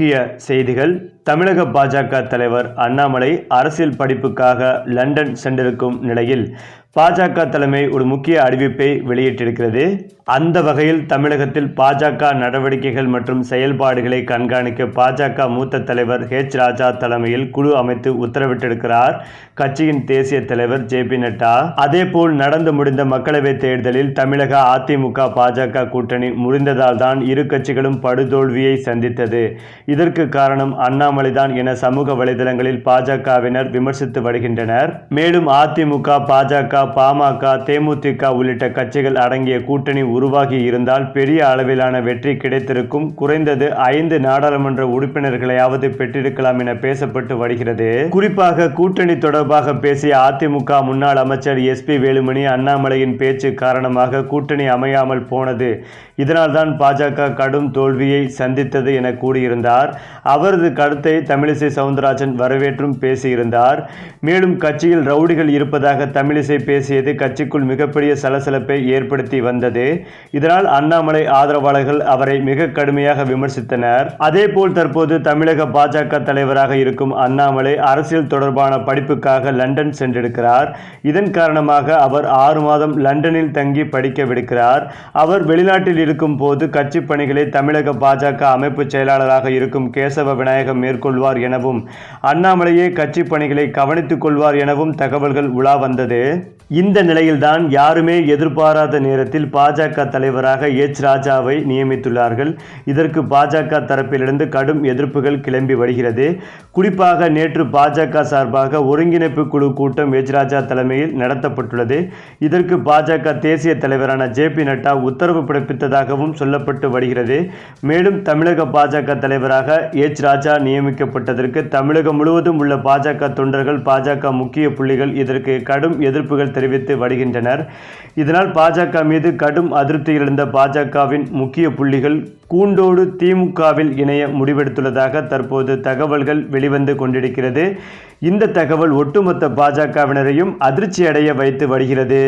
முக்கிய செய்திகள் தமிழக பாஜக தலைவர் அண்ணாமலை அரசியல் படிப்புக்காக லண்டன் சென்றிருக்கும் நிலையில் பாஜக தலைமை ஒரு முக்கிய அறிவிப்பை வெளியிட்டிருக்கிறது. அந்த வகையில் தமிழகத்தில் பாஜக நடவடிக்கைகள் மற்றும் செயல்பாடுகளை கண்காணிக்க பாஜக மூத்த தலைவர் ஹெச் ராஜா தலைமையில் குழு அமைத்து உத்தரவிட்டிருக்கிறார். கட்சியின் தேசிய தலைவர் ஜே பி நட்டா. அதேபோல் நடந்து முடிந்த மக்களவைத் தேர்தலில் தமிழக அதிமுக பாஜக கூட்டணி முறிந்ததால் தான் இரு கட்சிகளும் படுதோல்வியை சந்தித்தது. இதற்கு காரணம் அண்ணா அண்ணாமலைதான் என சமூக வலைதளங்களில் பாஜகவினர் விமர்சித்து வருகின்றனர். மேலும் அதிமுக பாஜக பாமக தேமுதிக உள்ளிட்ட கட்சிகள் அடங்கிய கூட்டணி உருவாகி இருந்தால் பெரிய அளவிலான வெற்றி கிடைத்திருக்கும். குறைந்தது ஐந்து நாடாளுமன்ற உறுப்பினர்களையாவது பெற்றிருக்கலாம் என பேசப்பட்டு வருகிறது. குறிப்பாக கூட்டணி தொடர்பாக பேசிய அதிமுக முன்னாள் அமைச்சர் எஸ் பி வேலுமணி அண்ணாமலையின் பேச்சு காரணமாக கூட்டணி அமையாமல் போனது. இதனால்தான் பாஜக கடும் தோல்வியை சந்தித்தது என கூறியிருந்தார். அவரது கருத்தை தமிழிசை சவுந்தரராஜன் வரவேற்றும் பேசியிருந்தார். மேலும் கட்சியில் ரவுடிகள் இருப்பதாக தமிழிசை பேசியது கட்சிக்குள் மிகப்பெரிய சலசலப்பை ஏற்படுத்தி வந்தது. இதனால் அண்ணாமலை ஆதரவாளர்கள் அவரை மிக கடுமையாக விமர்சித்தனர். அதேபோல் தற்போது தமிழக பாஜக தலைவராக இருக்கும் அண்ணாமலை அரசியல் தொடர்பான படிப்புக்காக லண்டன் சென்றிருக்கிறார். இதன் காரணமாக அவர் ஆறு மாதம் லண்டனில் தங்கி படிக்க விடுக்கிறார் அவர் வெளிநாட்டில் இருக்கும் போது கட்சி பணிகளை தமிழக பாஜக அமைப்பு செயலாளராக இருக்கும் கேசவ விநாயகம் மேற்கொள்வார் எனவும் அண்ணாமலையே கட்சி பணிகளை கவனித்துக் கொள்வார் எனவும் தகவல்கள் உலா வந்தது. இந்த நிலையில்தான் யாருமே எதிர்பாராத நேரத்தில் பாஜக தலைவராக எச். ராஜாவை நியமித்துள்ளார்கள். இதற்கு பாஜக தரப்பிலிருந்து கடும் எதிர்ப்புகள் கிளம்பி வருகிறது. குறிப்பாக நேற்று பாஜக சார்பாக ஒருங்கிணைப்பு குழு கூட்டம் எச். ராஜா தலைமையில் நடத்தப்பட்டுள்ளது. இதற்கு பாஜக தேசிய தலைவரான ஜே. பி. நட்டா உத்தரவு பிறப்பித்ததாகவும் சொல்லப்பட்டு வருகிறது. மேலும் தமிழக பாஜக தலைவராக எச். ராஜா நியமி நியமிக்கப்பட்டதற்கு தமிழகம் முழுவதும் உள்ள பாஜக தொண்டர்கள் பாஜக முக்கிய புள்ளிகள் இதற்கு கடும் எதிர்ப்புகள் தெரிவித்து வருகின்றனர். இதனால் பாஜக மீது கடும் அதிருப்தி இருந்த பாஜகவின் முக்கிய புள்ளிகள் கூண்டோடு திமுகவில் இணைய முடிவெடுத்துள்ளதாக தற்போது தகவல்கள் வெளிவந்து கொண்டிருக்கிறது. இந்த தகவல் ஒட்டுமொத்த பாஜகவினரையும் அதிர்ச்சி அடைய வைத்து வருகிறது.